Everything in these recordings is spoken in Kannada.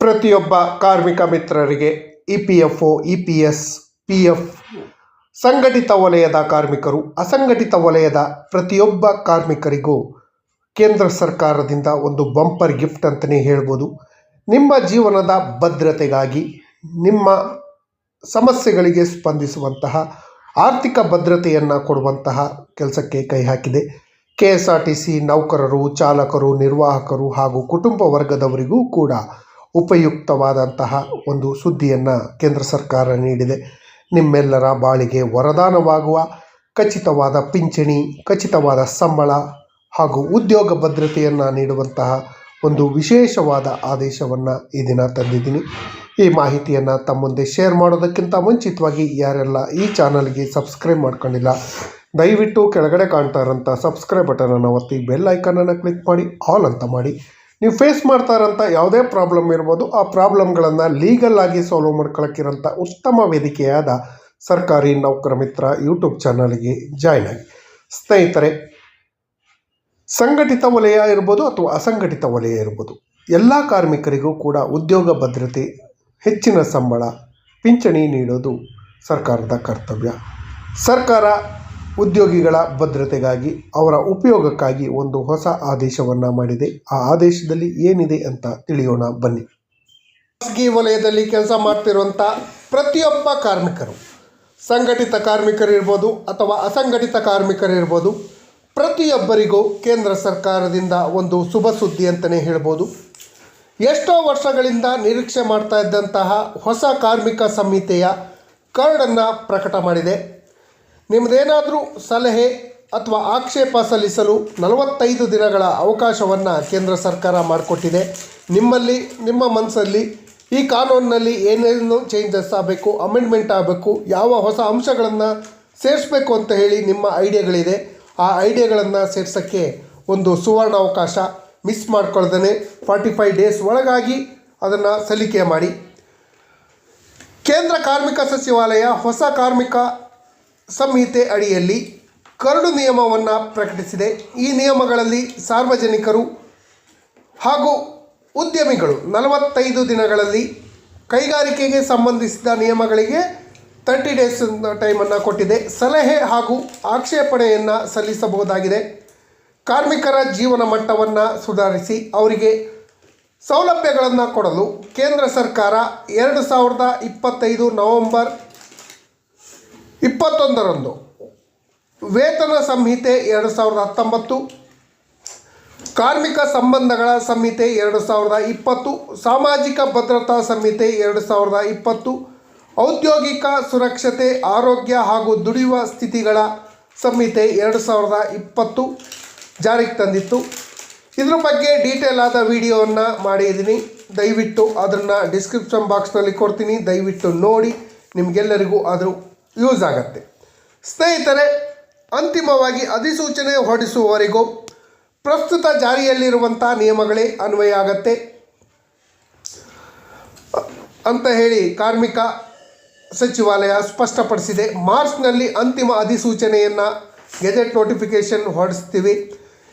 ಪ್ರತಿಯೊಬ್ಬ ಕಾರ್ಮಿಕ ಮಿತ್ರರಿಗೆ E P F O, E P S, P F ಸಂಘಟಿತ ವಲಯದ ಕಾರ್ಮಿಕರು, ಅಸಂಘಟಿತ ವಲಯದ ಪ್ರತಿಯೊಬ್ಬ ಕಾರ್ಮಿಕರಿಗೂ ಕೇಂದ್ರ ಸರ್ಕಾರದಿಂದ ಒಂದು ಬಂಪರ್ ಗಿಫ್ಟ್ ಅಂತಲೇ ಹೇಳ್ಬೋದು. ನಿಮ್ಮ ಜೀವನದ ಭದ್ರತೆಗಾಗಿ, ನಿಮ್ಮ ಸಮಸ್ಯೆಗಳಿಗೆ ಸ್ಪಂದಿಸುವಂತಹ, ಆರ್ಥಿಕ ಭದ್ರತೆಯನ್ನು ಕೊಡುವಂತಹ ಕೆಲಸಕ್ಕೆ ಕೈ ಹಾಕಿದೆ. K S R T C ನೌಕರರು, ಚಾಲಕರು, ನಿರ್ವಾಹಕರು ಹಾಗೂ ಕುಟುಂಬ ವರ್ಗದವರಿಗೂ ಕೂಡ ಉಪಯುಕ್ತವಾದಂತಹ ಒಂದು ಸುದ್ದಿಯನ್ನು ಕೇಂದ್ರ ಸರ್ಕಾರ ನೀಡಿದೆ. ನಿಮ್ಮೆಲ್ಲರ ಬಾಳಿಗೆ ವರದಾನವಾಗುವ, ಖಚಿತವಾದ ಪಿಂಚಣಿ, ಖಚಿತವಾದ ಸಂಬಳ ಹಾಗೂ ಉದ್ಯೋಗ ಭದ್ರತೆಯನ್ನು ನೀಡುವಂತಹ ಒಂದು ವಿಶೇಷವಾದ ಆದೇಶವನ್ನು ಈ ದಿನ ತಂದಿದ್ದೀನಿ. ಈ ಮಾಹಿತಿಯನ್ನು ತಮ್ಮ ಮುಂದೆ ಶೇರ್ ಮಾಡೋದಕ್ಕಿಂತ ಮುಂಚಿತವಾಗಿ ಯಾರೆಲ್ಲ ಈ ಚಾನಲ್ಗೆ ಸಬ್ಸ್ಕ್ರೈಬ್ ಮಾಡ್ಕೊಂಡಿಲ್ಲ, ದಯವಿಟ್ಟು ಕೆಳಗಡೆ ಕಾಣ್ತಾ ಇರೋಂಥ ಸಬ್ಸ್ಕ್ರೈಬ್ ಬಟನನ್ನು ಒತ್ತಿ ಬೆಲ್ ಐಕನನ್ನು ಕ್ಲಿಕ್ ಮಾಡಿ, ಆಲ್ ಅಂತ ಮಾಡಿ. ನೀವು ಫೇಸ್ ಮಾಡ್ತಾ ಇರೋಂಥ ಯಾವುದೇ ಪ್ರಾಬ್ಲಮ್ ಇರ್ಬೋದು, ಆ ಪ್ರಾಬ್ಲಮ್ಗಳನ್ನು ಲೀಗಲ್ ಆಗಿ ಸಾಲ್ವ್ ಮಾಡ್ಕೊಳ್ಳೋಕ್ಕಿರೋಂಥ ಉತ್ತಮ ವೇದಿಕೆಯಾದ ಸರ್ಕಾರಿ ನೌಕರ ಮಿತ್ರ ಯೂಟ್ಯೂಬ್ ಚಾನಲ್ಗೆ ಜಾಯ್ನ್ ಆಗಿ. ಸ್ನೇಹಿತರೆ, ಸಂಘಟಿತ ವಲಯ ಇರ್ಬೋದು ಅಥವಾ ಅಸಂಘಟಿತ ವಲಯ ಇರ್ಬೋದು, ಎಲ್ಲ ಕಾರ್ಮಿಕರಿಗೂ ಕೂಡ ಉದ್ಯೋಗ ಭದ್ರತೆ, ಹೆಚ್ಚಿನ ಸಂಬಳ, ಪಿಂಚಣಿ ನೀಡೋದು ಸರ್ಕಾರದ ಕರ್ತವ್ಯ. ಸರ್ಕಾರ ಉದ್ಯೋಗಿಗಳ ಭದ್ರತೆಗಾಗಿ ಅವರ ಉಪಯೋಗಕ್ಕಾಗಿ ಒಂದು ಹೊಸ ಆದೇಶವನ್ನು ಮಾಡಿದೆ. ಆ ಆದೇಶದಲ್ಲಿ ಏನಿದೆ ಅಂತ ತಿಳಿಯೋಣ, ಬನ್ನಿ. ಖಾಸಗಿ ವಲಯದಲ್ಲಿ ಕೆಲಸ ಮಾಡ್ತಿರುವಂಥ ಪ್ರತಿಯೊಬ್ಬ ಕಾರ್ಮಿಕರು, ಸಂಘಟಿತ ಕಾರ್ಮಿಕರಿರ್ಬೋದು ಅಥವಾ ಅಸಂಘಟಿತ ಕಾರ್ಮಿಕರಿರ್ಬೋದು ಪ್ರತಿಯೊಬ್ಬರಿಗೂ ಕೇಂದ್ರ ಸರ್ಕಾರದಿಂದ ಒಂದು ಶುಭ ಸುದ್ದಿ ಅಂತಲೇ ಹೇಳ್ಬೋದು. ಎಷ್ಟೋ ವರ್ಷಗಳಿಂದ ನಿರೀಕ್ಷೆ ಮಾಡ್ತಾ ಇದ್ದಂತಹ ಹೊಸ ಕಾರ್ಮಿಕ ಸಂಹಿತೆಯ ಕರಡನ್ನು ಪ್ರಕಟ ಮಾಡಿದೆ. ನಿಮ್ಮದೇನಾದರೂ ಸಲಹೆ ಅಥವಾ ಆಕ್ಷೇಪ ಸಲ್ಲಿಸಲು ನಲವತ್ತೈದು ದಿನಗಳ ಅವಕಾಶವನ್ನು ಕೇಂದ್ರ ಸರ್ಕಾರ ಮಾಡಿಕೊಟ್ಟಿದೆ. ನಿಮ್ಮಲ್ಲಿ, ನಿಮ್ಮ ಮನಸ್ಸಲ್ಲಿ ಈ ಕಾನೂನಿನಲ್ಲಿ ಏನೇನು ಚೇಂಜಸ್ ಆಗಬೇಕು ಅಮೆಂಡ್ಮೆಂಟ್ ಆಗಬೇಕು, ಯಾವ ಹೊಸ ಅಂಶಗಳನ್ನು ಸೇರಿಸ್ಬೇಕು ಅಂತ ಹೇಳಿ ನಿಮ್ಮ ಐಡಿಯಾಗಳಿದೆ. ಆ ಐಡಿಯಾಗಳನ್ನು ಸೇರ್ಸೋಕ್ಕೆ ಒಂದು ಸುವರ್ಣ ಅವಕಾಶ ಮಿಸ್ ಮಾಡ್ಕೊಳ್ದೇ ಫಾರ್ಟಿ ಫೈವ್ ಡೇಸ್ ಒಳಗಾಗಿ ಅದನ್ನು ಸಲ್ಲಿಕೆ ಮಾಡಿ. ಕೇಂದ್ರ ಕಾರ್ಮಿಕ ಸಚಿವಾಲಯ ಹೊಸ ಕಾರ್ಮಿಕ ಸಂಹಿತೆ ಅಡಿಯಲ್ಲಿ ಕರಡು ನಿಯಮವನ್ನು ಪ್ರಕಟಿಸಿದೆ. ಈ ನಿಯಮಗಳಲ್ಲಿ ಸಾರ್ವಜನಿಕರು ಹಾಗೂ ಉದ್ಯಮಿಗಳು ನಲವತ್ತೈದು ದಿನಗಳಲ್ಲಿ ಕೈಗಾರಿಕೆಗೆ ಸಂಬಂಧಿಸಿದ ನಿಯಮಗಳಿಗೆ ತರ್ಟಿ ಡೇಸ್ ಟೈಮನ್ನು ಕೊಟ್ಟಿದೆ. ಸಲಹೆ ಹಾಗೂ ಆಕ್ಷೇಪಣೆಯನ್ನು ಸಲ್ಲಿಸಬಹುದಾಗಿದೆ. ಕಾರ್ಮಿಕರ ಜೀವನ ಮಟ್ಟವನ್ನು ಸುಧಾರಿಸಿ ಅವರಿಗೆ ಸೌಲಭ್ಯಗಳನ್ನು ಕೊಡಲು ಕೇಂದ್ರ ಸರ್ಕಾರ ಎರಡು ಸಾವಿರದ ಇಪ್ಪತ್ತೈದು ನವೆಂಬರ್ ಇಪ್ಪತ್ತೊಂದರಂದು ವೇತನ ಸಂಹಿತೆ ಎರಡು ಸಾವಿರದ ಹತ್ತೊಂಬತ್ತು, ಕಾರ್ಮಿಕ ಸಂಬಂಧಗಳ ಸಂಹಿತೆ ಎರಡು ಸಾವಿರದ ಇಪ್ಪತ್ತು, ಸಾಮಾಜಿಕ ಭದ್ರತಾ ಸಂಹಿತೆ ಎರಡು ಸಾವಿರದ ಇಪ್ಪತ್ತು, ಔದ್ಯೋಗಿಕ ಸುರಕ್ಷತೆ, ಆರೋಗ್ಯ ಹಾಗೂ ದುಡಿಯುವ ಸ್ಥಿತಿಗಳ ಸಂಹಿತೆ ಎರಡು ಸಾವಿರದ ಇಪ್ಪತ್ತು ಜಾರಿಗೆ ತಂದಿತ್ತು. ಇದ್ರ ಬಗ್ಗೆ ಡೀಟೇಲ್ ಆದ ವಿಡಿಯೋವನ್ನು ಮಾಡಿದ್ದೀನಿ ದಯವಿಟ್ಟು ಅದನ್ನು ಡಿಸ್ಕ್ರಿಪ್ಷನ್ ಬಾಕ್ಸ್ನಲ್ಲಿ ಕೊಡ್ತೀನಿ. ದಯವಿಟ್ಟು ನೋಡಿ. ನಿಮಗೆಲ್ಲರಿಗೂ ಅದು ಯೂಸ್ ಆಗುತ್ತೆ. ಸ್ನೇಹಿತರೆ, ಅಂತಿಮವಾಗಿ ಅಧಿಸೂಚನೆ ಹೊರಡಿಸುವವರೆಗೂ ಪ್ರಸ್ತುತ ಜಾರಿಯಲ್ಲಿರುವಂಥ ನಿಯಮಗಳೇ ಅನ್ವಯ ಆಗತ್ತೆ. ಅಂತ ಹೇಳಿ ಕಾರ್ಮಿಕ ಸಚಿವಾಲಯ ಸ್ಪಷ್ಟಪಡಿಸಿದೆ. ಮಾರ್ಚ್ನಲ್ಲಿ ಅಂತಿಮ ಅಧಿಸೂಚನೆಯನ್ನು ಗೆಜೆಟ್ ನೋಟಿಫಿಕೇಷನ್ ಹೊರಡಿಸ್ತೀವಿ.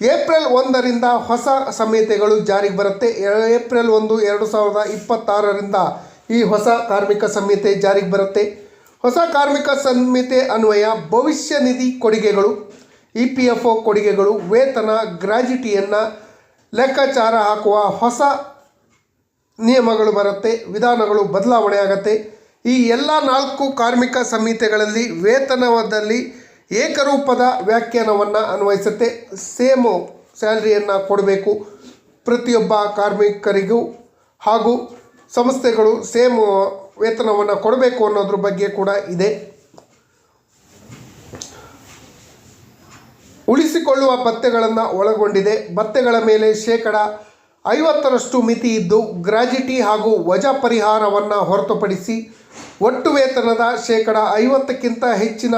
ಏಪ್ರಿಲ್ ಒಂದರಿಂದ ಹೊಸ ಸಂಹಿತೆಗಳು ಜಾರಿಗೆ ಬರುತ್ತೆ. ಏಪ್ರಿಲ್ ಒಂದು, ಎರಡು ಸಾವಿರದ ಇಪ್ಪತ್ತಾರರಿಂದ ಈ ಹೊಸ ಕಾರ್ಮಿಕ ಸಂಹಿತೆ ಜಾರಿಗೆ ಬರುತ್ತೆ. ಹೊಸ ಕಾರ್ಮಿಕ ಸಂಹಿತೆ ಅನ್ವಯ ಭವಿಷ್ಯ ನಿಧಿ ಕೊಡುಗೆಗಳು, ಇ ಪಿ ಎಫ್ ಒ ಕೊಡುಗೆಗಳು, ವೇತನ ಗ್ರ್ಯಾಜುಟಿಯನ್ನು ಲೆಕ್ಕಾಚಾರ ಹಾಕುವ ಹೊಸ ನಿಯಮಗಳು ಬರುತ್ತೆ, ವಿಧಾನಗಳು ಬದಲಾವಣೆ ಆಗುತ್ತೆ. ಈ ಎಲ್ಲ ನಾಲ್ಕು ಕಾರ್ಮಿಕ ಸಂಹಿತೆಗಳಲ್ಲಿ ವೇತನದಲ್ಲಿ ಏಕರೂಪದ ವ್ಯಾಖ್ಯಾನವನ್ನು ಅನ್ವಯಿಸುತ್ತೆ. ಸೇಮು ಸ್ಯಾಲ್ರಿಯನ್ನು ಕೊಡಬೇಕು ಪ್ರತಿಯೊಬ್ಬ ಕಾರ್ಮಿಕರಿಗೂ ಹಾಗೂ ಸಂಸ್ಥೆಗಳು ಸೇಮ್ ವೇತನವನ್ನು ಕೊಡಬೇಕು ಅನ್ನೋದ್ರ ಬಗ್ಗೆ ಕೂಡ ಇದೆ. ಉಳಿಸಿಕೊಳ್ಳುವ ಭತ್ಯೆಗಳನ್ನು ಒಳಗೊಂಡಿದೆ. ಭತ್ತೆಗಳ ಮೇಲೆ ಶೇಕಡ ಐವತ್ತರಷ್ಟು ಮಿತಿ ಇದ್ದು ಗ್ರಾಜ್ಯುಟಿ ಹಾಗೂ ವಜಾ ಪರಿಹಾರವನ್ನು ಹೊರತುಪಡಿಸಿ ಒಟ್ಟು ವೇತನದ ಶೇಕಡ ಐವತ್ತಕ್ಕಿಂತ ಹೆಚ್ಚಿನ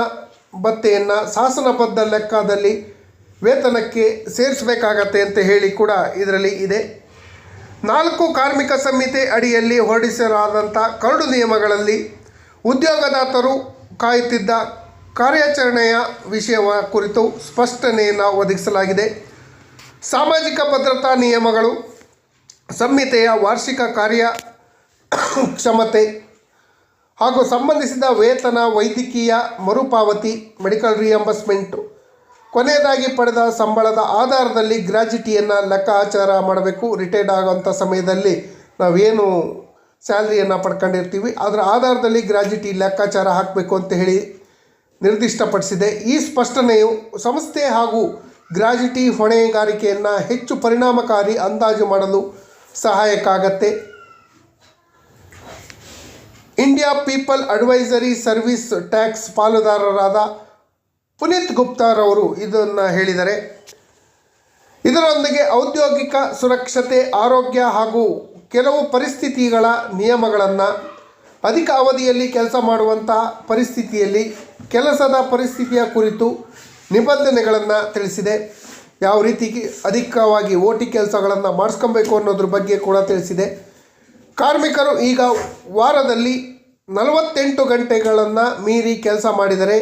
ಭತ್ತೆಯನ್ನು ಶಾಸನಬದ್ಧ ಲೆಕ್ಕದಲ್ಲಿ ವೇತನಕ್ಕೆ ಸೇರಿಸಬೇಕಾಗತ್ತೆ ಅಂತ ಹೇಳಿ ಕೂಡ ಇದರಲ್ಲಿ ಇದೆ. ನಾಲ್ಕು ಕಾರ್ಮಿಕ ಸಂಹಿತೆ ಅಡಿಯಲ್ಲಿ ಹೊರಡಿಸಲಾದಂಥ ಕರಡು ನಿಯಮಗಳಲ್ಲಿ ಉದ್ಯೋಗದಾತರು ಕಾಯುತ್ತಿದ್ದ ಕಾರ್ಯಾಚರಣೆಯ ವಿಷಯವ ಕುರಿತು ಸ್ಪಷ್ಟನೆಯನ್ನು ಒದಗಿಸಲಾಗಿದೆ. ಸಾಮಾಜಿಕ ಭದ್ರತಾ ನಿಯಮಗಳು, ಸಂಹಿತೆಯ ವಾರ್ಷಿಕ ಕಾರ್ಯ ಕ್ಷಮತೆ ಹಾಗೂ ಸಂಬಂಧಿಸಿದ ವೇತನ, ವೈದ್ಯಕೀಯ ಮರುಪಾವತಿ, ಮೆಡಿಕಲ್ ರಿಯಂಬರ್ಸ್ಮೆಂಟು ಕೊನೆಯದಾಗಿ ಪಡೆದ ಸಂಬಳದ ಆಧಾರದಲ್ಲಿ ಗ್ರಾಜ್ಯುಟಿಯನ್ನು ಲೆಕ್ಕಾಚಾರ ಮಾಡಬೇಕು. ರಿಟೈರ್ಡ್ ಆಗೋಂಥ ಸಮಯದಲ್ಲಿ ನಾವೇನು ಸ್ಯಾಲ್ರಿಯನ್ನು ಪಡ್ಕೊಂಡಿರ್ತೀವಿ, ಅದರ ಆಧಾರದಲ್ಲಿ ಗ್ರಾಜ್ಯುಟಿ ಲೆಕ್ಕಾಚಾರ ಹಾಕಬೇಕು ಅಂತ ಹೇಳಿ ನಿರ್ದಿಷ್ಟಪಡಿಸಿದೆ. ಈ ಸ್ಪಷ್ಟನೆಯು ಸಂಸ್ಥೆ ಹಾಗೂ ಗ್ರಾಜ್ಯುಟಿ ಹೊಣೆಗಾರಿಕೆಯನ್ನು ಹೆಚ್ಚು ಪರಿಣಾಮಕಾರಿ ಅಂದಾಜು ಮಾಡಲು ಸಹಾಯಕ ಆಗತ್ತೆ India people advisory service tax ಪಾಲುದಾರರಾದ Puneet ಗುಪ್ತಾರವರು ಇದನ್ನು ಹೇಳಿದ್ದಾರೆ ಇದರೊಂದಿಗೆ ಔದ್ಯೋಗಿಕ ಸುರಕ್ಷತೆ, ಆರೋಗ್ಯ ಹಾಗೂ ಕೆಲವು ಪರಿಸ್ಥಿತಿಗಳ ನಿಯಮಗಳನ್ನು ಅಧಿಕ ಅವಧಿಯಲ್ಲಿ ಕೆಲಸ ಮಾಡುವಂತಹ ಪರಿಸ್ಥಿತಿಯಲ್ಲಿ ಕೆಲಸದ ಪರಿಸ್ಥಿತಿಯ ಕುರಿತು ನಿಬಂಧನೆಗಳನ್ನು ತಿಳಿಸಿದೆ. ಯಾವ ರೀತಿ ಅಧಿಕವಾಗಿ ಓಟಿ ಕೆಲಸಗಳನ್ನು ಮಾಡಿಸ್ಕೊಬೇಕು ಅನ್ನೋದ್ರ ಬಗ್ಗೆ ಕೂಡ ತಿಳಿಸಿದೆ. ಕಾರ್ಮಿಕರು ಈಗ ವಾರದಲ್ಲಿ ನಲವತ್ತೆಂಟು ಗಂಟೆಗಳನ್ನು ಮೀರಿ ಕೆಲಸ ಮಾಡಿದರೆ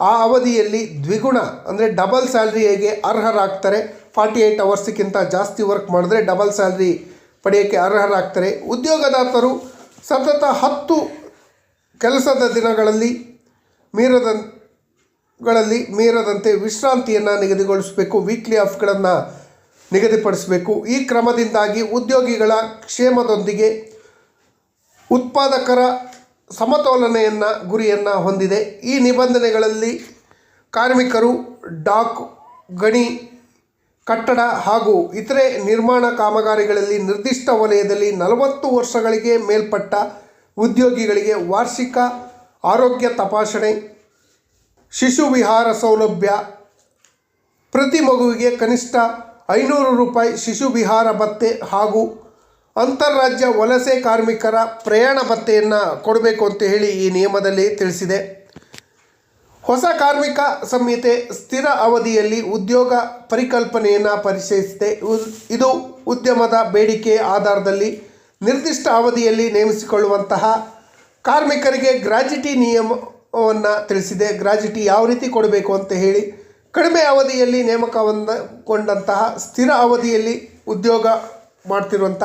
ಆ ಅವಧಿಯಲ್ಲಿ ದ್ವಿಗುಣ, ಅಂದರೆ ಡಬಲ್ ಸ್ಯಾಲ್ರಿಗೆ ಅರ್ಹರಾಗ್ತಾರೆ. ಫಾರ್ಟಿ ಏಯ್ಟ್ ಅವರ್ಸ್ಗಿಂತ ಜಾಸ್ತಿ ವರ್ಕ್ ಮಾಡಿದ್ರೆ ಡಬಲ್ ಸ್ಯಾಲ್ರಿ ಪಡೆಯೋಕ್ಕೆ ಅರ್ಹರಾಗ್ತಾರೆ. ಉದ್ಯೋಗದಾತರು ಸತತ ಹತ್ತು ಕೆಲಸದ ದಿನಗಳಲ್ಲಿ ಮೀರದ, ಗಳಲ್ಲಿ ಮೀರದಂತೆ ವಿಶ್ರಾಂತಿಯನ್ನು ನಿಗದಿಗೊಳಿಸಬೇಕು ವೀಕ್ಲಿ ಆಫ್ಗಳನ್ನು ನಿಗದಿಪಡಿಸಬೇಕು. ಈ ಕ್ರಮದಿಂದಾಗಿ ಉದ್ಯೋಗಿಗಳ ಕ್ಷೇಮದೊಂದಿಗೆ ಉತ್ಪಾದಕರ ಸಮತೋಲನೆಯನ್ನು, ಗುರಿಯನ್ನು ಹೊಂದಿದೆ. ಈ ನಿಬಂಧನೆಗಳಲ್ಲಿ ಕಾರ್ಮಿಕರು, ಡಾಕ್, ಗಣಿ, ಕಟ್ಟಡ ಹಾಗೂ ಇತರೆ ನಿರ್ಮಾಣ ಕಾಮಗಾರಿಗಳಲ್ಲಿ ನಿರ್ದಿಷ್ಟ ವಲಯದಲ್ಲಿ ನಲವತ್ತು ವರ್ಷಗಳಿಗೆ ಮೇಲ್ಪಟ್ಟ ಉದ್ಯೋಗಿಗಳಿಗೆ ವಾರ್ಷಿಕ ಆರೋಗ್ಯ ತಪಾಸಣೆ, ಶಿಶು ವಿಹಾರ ಸೌಲಭ್ಯ, ಪ್ರತಿ ಮಗುವಿಗೆ ಕನಿಷ್ಠ ಐನೂರು ರೂಪಾಯಿ ಶಿಶು ವಿಹಾರ ಭತ್ಯೆ ಹಾಗೂ ಅಂತಾರಾಜ್ಯ ವಲಸೆ ಕಾರ್ಮಿಕರ ಪ್ರಯಾಣ ಭತ್ತೆಯನ್ನು ಕೊಡಬೇಕು ಅಂತ ಹೇಳಿ ಈ ನಿಯಮದಲ್ಲಿ ತಿಳಿಸಿದೆ. ಹೊಸ ಕಾರ್ಮಿಕ ಸಂಹಿತೆ ಸ್ಥಿರ ಅವಧಿಯಲ್ಲಿ ಉದ್ಯೋಗ ಪರಿಕಲ್ಪನೆಯನ್ನು ಪರಿಚಯಿಸಿದೆ. ಇದು ಉದ್ಯಮದ ಬೇಡಿಕೆ ಆಧಾರದಲ್ಲಿ ನಿರ್ದಿಷ್ಟ ಅವಧಿಯಲ್ಲಿ ನೇಮಿಸಿಕೊಳ್ಳುವಂತಹ ಕಾರ್ಮಿಕರಿಗೆ ಗ್ರಾಜ್ಯುಟಿ ನಿಯಮವನ್ನು ತಿಳಿಸಿದೆ. ಗ್ರಾಜ್ಯುಟಿ ಯಾವ ರೀತಿ ಕೊಡಬೇಕು ಅಂತ ಹೇಳಿ ಕಡಿಮೆ ಅವಧಿಯಲ್ಲಿ ನೇಮಕವನ್ನು ಕೊಂಡಂತಹ ಸ್ಥಿರ ಅವಧಿಯಲ್ಲಿ ಉದ್ಯೋಗ ಮಾಡ್ತಿರುವಂಥ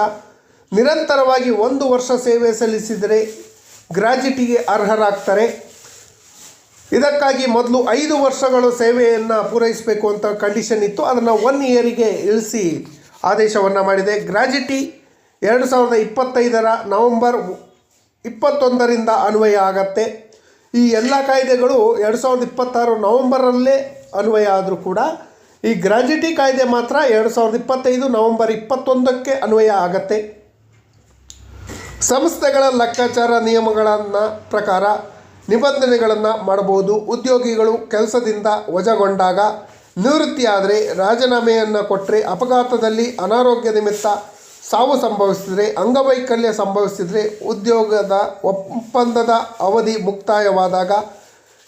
ನಿರಂತರವಾಗಿ ಒಂದು ವರ್ಷ ಸೇವೆ ಸಲ್ಲಿಸಿದರೆ ಗ್ರಾಜ್ಯುಟಿಗೆ ಅರ್ಹರಾಗ್ತಾರೆ. ಇದಕ್ಕಾಗಿ ಮೊದಲು ಐದು ವರ್ಷಗಳು ಸೇವೆಯನ್ನು ಪೂರೈಸಬೇಕು ಅಂತ ಕಂಡೀಷನ್ ಇತ್ತು. ಅದನ್ನು ಒನ್ ಇಯರಿಗೆ ಇಳಿಸಿ ಆದೇಶವನ್ನು ಮಾಡಿದೆ. ಗ್ರಾಜ್ಯುಟಿ ಎರಡು ಸಾವಿರದ ಇಪ್ಪತ್ತೈದರ ನವಂಬರ್ ಇಪ್ಪತ್ತೊಂದರಿಂದ ಅನ್ವಯ ಆಗತ್ತೆ. ಈ ಎಲ್ಲ ಕಾಯ್ದೆಗಳು ಎರಡು ಸಾವಿರದ ಇಪ್ಪತ್ತಾರು ನವಂಬರಲ್ಲೇ ಅನ್ವಯ ಆದರೂ ಕೂಡ ಈ ಗ್ರಾಜ್ಯುಟಿ ಕಾಯ್ದೆ ಮಾತ್ರ ಎರಡು ಸಾವಿರದ ಇಪ್ಪತ್ತೈದು ನವಂಬರ್ ಇಪ್ಪತ್ತೊಂದಕ್ಕೆ ಅನ್ವಯ ಆಗತ್ತೆ. ಸಂಸ್ಥೆಗಳ ಲೆಕ್ಕಾಚಾರ ನಿಯಮಗಳನ್ನು ಪ್ರಕಾರ ನಿಬಂಧನೆಗಳನ್ನು ಮಾಡಬಹುದು. ಉದ್ಯೋಗಿಗಳು ಕೆಲಸದಿಂದ ವಜಾಗೊಂಡಾಗ ನಿವೃತ್ತಿಯಾದರೆ ರಾಜೀನಾಮೆಯನ್ನು ಕೊಟ್ಟರೆ ಅಪಘಾತದಲ್ಲಿ ಅನಾರೋಗ್ಯ ನಿಮಿತ್ತ ಸಾವು ಸಂಭವಿಸಿದರೆ, ಅಂಗವೈಕಲ್ಯ ಸಂಭವಿಸಿದರೆ ಉದ್ಯೋಗದ ಒಪ್ಪಂದದ ಅವಧಿ ಮುಕ್ತಾಯವಾದಾಗ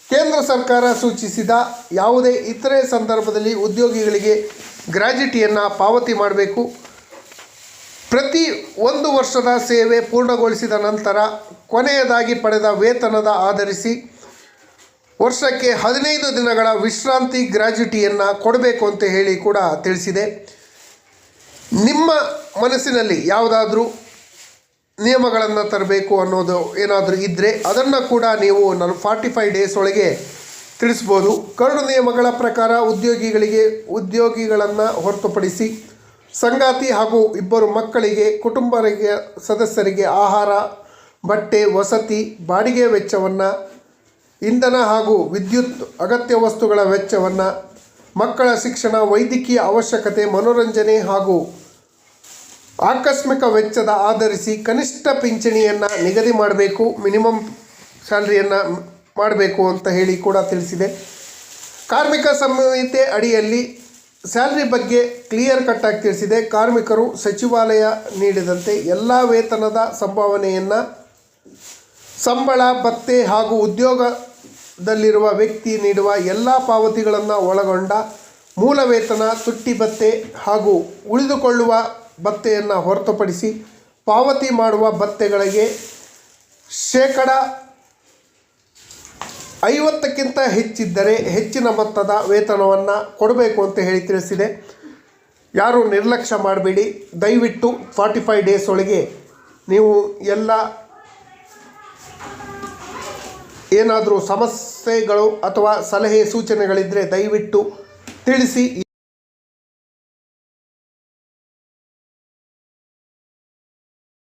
ಕೇಂದ್ರ ಸರ್ಕಾರ ಸೂಚಿಸಿದ ಯಾವುದೇ ಇತರೆ ಸಂದರ್ಭದಲ್ಲಿ ಉದ್ಯೋಗಿಗಳಿಗೆ ಗ್ರ್ಯಾಜುಟಿಯನ್ನು ಪಾವತಿ ಮಾಡಬೇಕು. ಪ್ರತಿ ಒಂದು ವರ್ಷದ ಸೇವೆ ಪೂರ್ಣಗೊಳಿಸಿದ ನಂತರ ಕೊನೆಯದಾಗಿ ಪಡೆದ ವೇತನದ ಆಧರಿಸಿ ವರ್ಷಕ್ಕೆ ಹದಿನೈದು ದಿನಗಳ ವಿಶ್ರಾಂತಿ ಗ್ರ್ಯಾಜ್ಯುಟಿಯನ್ನು ಕೊಡಬೇಕು ಅಂತ ಹೇಳಿ ಕೂಡ ತಿಳಿಸಿದೆ. ನಿಮ್ಮ ಮನಸ್ಸಿನಲ್ಲಿ ಯಾವುದಾದ್ರೂ ನಿಯಮಗಳನ್ನು ತರಬೇಕು ಅನ್ನೋದು ಏನಾದರೂ ಇದ್ದರೆ ಅದನ್ನು ಕೂಡ ನೀವು ನಾನು ಫಾರ್ಟಿ ಫೈವ್ ಡೇಸ್ ಒಳಗೆ ತಿಳಿಸ್ಬೋದು. ಕರಡು ನಿಯಮಗಳ ಪ್ರಕಾರ ಉದ್ಯೋಗಿಗಳಿಗೆ ಉದ್ಯೋಗಿಗಳನ್ನು ಹೊರತುಪಡಿಸಿ ಸಂಗಾತಿ ಹಾಗೂ ಇಬ್ಬರು ಮಕ್ಕಳಿಗೆ, ಕುಟುಂಬರಿಗೆ, ಸದಸ್ಯರಿಗೆ ಆಹಾರ, ಬಟ್ಟೆ, ವಸತಿ, ಬಾಡಿಗೆ ವೆಚ್ಚವನ್ನು, ಇಂಧನ ಹಾಗೂ ವಿದ್ಯುತ್ ಅಗತ್ಯ ವಸ್ತುಗಳ ವೆಚ್ಚವನ್ನು, ಮಕ್ಕಳ ಶಿಕ್ಷಣ, ವೈದ್ಯಕೀಯ ಅವಶ್ಯಕತೆ, ಮನೋರಂಜನೆ ಹಾಗೂ ಆಕಸ್ಮಿಕ ವೆಚ್ಚದ ಆಧರಿಸಿ ಕನಿಷ್ಠ ಪಿಂಚಣಿಯನ್ನು ನಿಗದಿ ಮಾಡಬೇಕು, ಮಿನಿಮಮ್ ಸ್ಯಾಲ್ರಿಯನ್ನು ಮಾಡಬೇಕು ಅಂತ ಹೇಳಿ ಕೂಡ ತಿಳಿಸಿದೆ. ಕಾರ್ಮಿಕ ಸಂಹಿತೆ ಅಡಿಯಲ್ಲಿ ಸ್ಯಾಲ್ರಿ ಬಗ್ಗೆ ಕ್ಲಿಯರ್ ಕಟ್ಟಾಗಿ ತಿಳಿಸಿದೆ. ಕಾರ್ಮಿಕರು ಸಚಿವಾಲಯ ನೀಡಿದಂತೆ ಎಲ್ಲ ವೇತನದ ಸಂಭಾವನೆಯನ್ನು ಸಂಬಳ, ಭತ್ತೆ ಹಾಗೂ ಉದ್ಯೋಗದಲ್ಲಿರುವ ವ್ಯಕ್ತಿ ನೀಡುವ ಎಲ್ಲ ಪಾವತಿಗಳನ್ನು ಒಳಗೊಂಡ ಮೂಲ ವೇತನ, ತುಟ್ಟಿ ಭತ್ತೆ ಹಾಗೂ ಉಳಿದುಕೊಳ್ಳುವ ಭತ್ತೆಯನ್ನು ಹೊರತುಪಡಿಸಿ ಪಾವತಿ ಮಾಡುವ ಭತ್ತೆಗಳಿಗೆ ಶೇಕಡ ಐವತ್ತಕ್ಕಿಂತ ಹೆಚ್ಚಿದ್ದರೆ ಹೆಚ್ಚಿನ ಮೊತ್ತದ ವೇತನವನ್ನು ಕೊಡಬೇಕು ಅಂತ ಹೇಳಿ ತಿಳಿಸಿದೆ. ಯಾರು ನಿರ್ಲಕ್ಷ್ಯ ಮಾಡಬೇಡಿ. ದಯವಿಟ್ಟು ಫಾರ್ಟಿ ಫೈವ್ ಡೇಸ್ ಒಳಗೆ ನೀವು ಎಲ್ಲ ಏನಾದರೂ ಸಮಸ್ಯೆಗಳು ಅಥವಾ ಸಲಹೆ ಸೂಚನೆಗಳಿದ್ದರೆ ದಯವಿಟ್ಟು ತಿಳಿಸಿ.